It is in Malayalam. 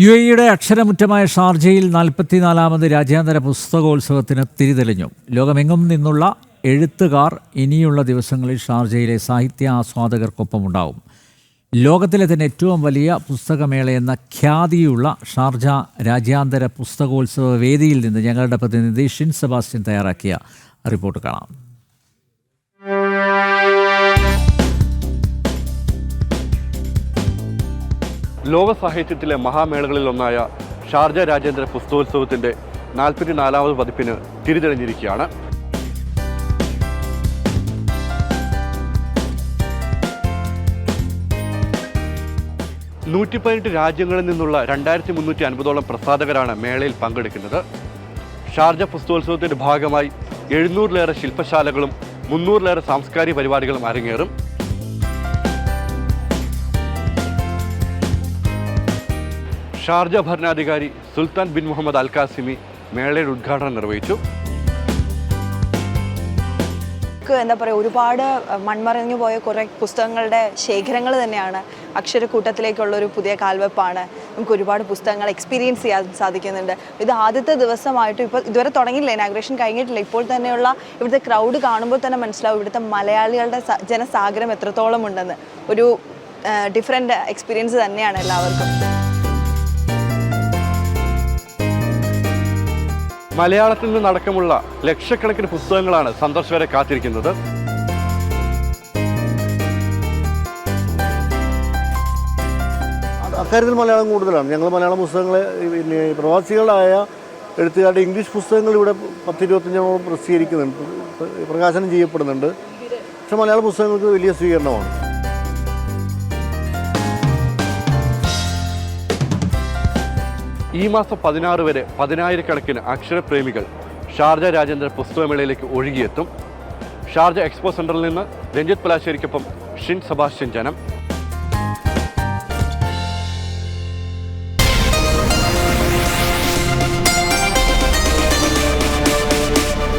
യു എയുടെ അക്ഷരമുറ്റമായ ഷാർജയിൽ നാൽപ്പത്തിനാലാമത് രാജ്യാന്തര പുസ്തകോത്സവത്തിന് തിരിതെളിഞ്ഞു. ലോകമെങ്ങും നിന്നുള്ള എഴുത്തുകാർ ഇനിയുള്ള ദിവസങ്ങളിൽ ഷാർജയിലെ സാഹിത്യ ആസ്വാദകർക്കൊപ്പമുണ്ടാവും ലോകത്തിലെ തന്നെ ഏറ്റവും വലിയ പുസ്തകമേളയെന്ന ഖ്യാതിയുള്ള ഷാർജ രാജ്യാന്തര പുസ്തകോത്സവ വേദിയിൽ നിന്ന് ഞങ്ങളുടെ പ്രതിനിധി ഷിൻ സെബാസ്റ്റ്യൻ തയ്യാറാക്കിയ റിപ്പോർട്ട് കാണാം. ലോക സാഹിത്യത്തിലെ മഹാമേളകളിലൊന്നായ ഷാർജ രാജേന്ദ്ര പുസ്തകോത്സവത്തിന്റെ നാൽപ്പത്തിനാലാമത് പതിപ്പിന് തിരിതെളിഞ്ഞിരിക്കുകയാണ്. നൂറ്റി പതിനെട്ട് രാജ്യങ്ങളിൽ നിന്നുള്ള രണ്ടായിരത്തി മുന്നൂറ്റി അൻപതോളം പ്രസാധകരാണ് മേളയിൽ പങ്കെടുക്കുന്നത്. ഷാർജ പുസ്തകോത്സവത്തിന്റെ ഭാഗമായി എഴുന്നൂറിലേറെ ശില്പശാലകളും മുന്നൂറിലേറെ സാംസ്കാരിക പരിപാടികളും അരങ്ങേറും. ഷാർജ ഭരണാധികാരി Sultan bin Muhammad Al Qasimi മേളയുടെ ഉദ്ഘാടനം നിർവഹിച്ചു. എന്താ പറയുക ഒരുപാട് മൺമറഞ്ഞു പോയ കുറേ പുസ്തകങ്ങളുടെ ശേഖരങ്ങൾ തന്നെയാണ് അക്ഷരക്കൂട്ടത്തിലേക്കുള്ള ഒരു പുതിയ കാൽവെപ്പാണ്. നമുക്ക് ഒരുപാട് പുസ്തകങ്ങൾ എക്സ്പീരിയൻസ് ചെയ്യാൻ സാധിക്കുന്നുണ്ട്. ഇത് ആദ്യത്തെ ദിവസമായിട്ട് ഇപ്പോൾ ഇതുവരെ തുടങ്ങിയില്ല ഇനാഗ്രേഷൻ കഴിഞ്ഞിട്ടില്ല. ഇപ്പോൾ തന്നെയുള്ള ഇവിടുത്തെ ക്രൗഡ് കാണുമ്പോൾ തന്നെ മനസ്സിലാവും ഇവിടുത്തെ മലയാളികളുടെ ജനസാഗരം എത്രത്തോളം ഉണ്ടെന്ന്. ഒരു ഡിഫറെന്റ് എക്സ്പീരിയൻസ് തന്നെയാണ് എല്ലാവർക്കും. മലയാളത്തിൽ നിന്നടക്കമുള്ള ലക്ഷക്കണക്കിന് പുസ്തകങ്ങളാണ് സന്ദർശകരെ കാത്തിരിക്കുന്നത്. അക്കാര്യത്തിൽ മലയാളം കൂടുതലാണ്. ഞങ്ങൾ മലയാള പുസ്തകങ്ങൾ പിന്നെ പ്രവാസികളായ എഴുത്തുകാരുടെ ഇംഗ്ലീഷ് പുസ്തകങ്ങൾ ഇവിടെ പത്തിരുപത്തഞ്ചോളം പ്രസിദ്ധീകരിക്കുന്നുണ്ട്. പ്ര- പ്രകാശനം ചെയ്യപ്പെടുന്നുണ്ട്. പക്ഷെ മലയാള പുസ്തകങ്ങൾക്ക് വലിയ സ്വീകരണമാണ്. ഈ മാസം പതിനാറ് വരെ പതിനായിരക്കണക്കിന് അക്ഷരപ്രേമികൾ ഷാർജ രാജേന്ദ്ര പുസ്തകമേളയിലേക്ക് ഒഴുകിയെത്തും. ഷാർജ എക്സ്പോ സെന്ററിൽ നിന്ന് രഞ്ജിത് പലാശ്ശേരിക്കൊപ്പം ഷിൻ സെബാസ്റ്റ്യൻ ജനം.